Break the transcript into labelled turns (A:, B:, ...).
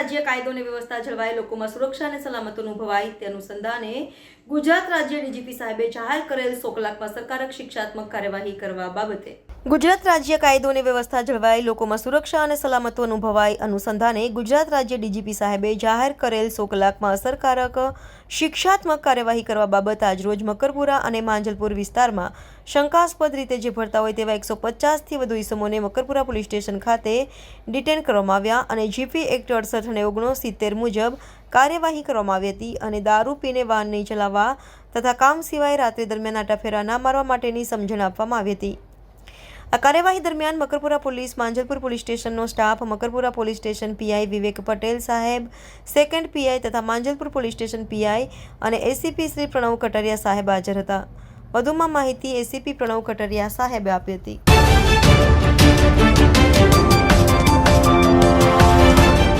A: કાયદો અને વ્યવસ્થા જળવાય, લોકોમાં સુરક્ષા અને સલામત અનુભવાય તે અનુસંધાને ગુજરાત રાજ્ય ડીજીપી સાહેબે જાહેર કરેલ સો કલાકમાં સરકારક શિક્ષાત્મક કાર્યવાહી કરવા બાબતે. ગુજરાત રાજ્ય કાયદો અને વ્યવસ્થા જળવાય, લોકોમાં સુરક્ષા અને સલામતો અનુભવાય અનુસંધાને ગુજરાત રાજ્ય ડીજીપી સાહેબે જાહેર કરેલ સો કલાકમાં અસરકારક શિક્ષાત્મક કાર્યવાહી કરવા બાબત આજરોજ મકરપુરા અને માંજલપુર વિસ્તારમાં શંકાસ્પદ રીતે જે ભરતા હોય તેવા એકસો પચાસથી વધુ ઇસમોને મકરપુરા પોલીસ સ્ટેશન ખાતે ડિટેન કરવામાં આવ્યા અને જીપી એક્ટ અડસઠ અને ઓગણસિત્તેર મુજબ કાર્યવાહી કરવામાં આવી હતી અને દારૂ પીને વાહન નહીં ચલાવવા તથા કામ સિવાય રાત્રિ દરમિયાન આટાફેરા ના મારવા માટેની સમજણ આપવામાં આવી હતી. આ કાર્યવાહી દરમિયાન Makarpura police, Manjalpur police સ્ટેશનનો staff, Makarpura police station PI Vivek Patel સાહેબ, સેકન્ડ પીઆઈ તથા માંજલપુર પોલીસ સ્ટેશન પીઆઈ અને એસીપી શ્રી પ્રણવ કટરિયા સાહેબ હાજર હતા. વધુમાં માહિતી એસીપી પ્રણવ કટરિયા સાહેબે આપી હતી.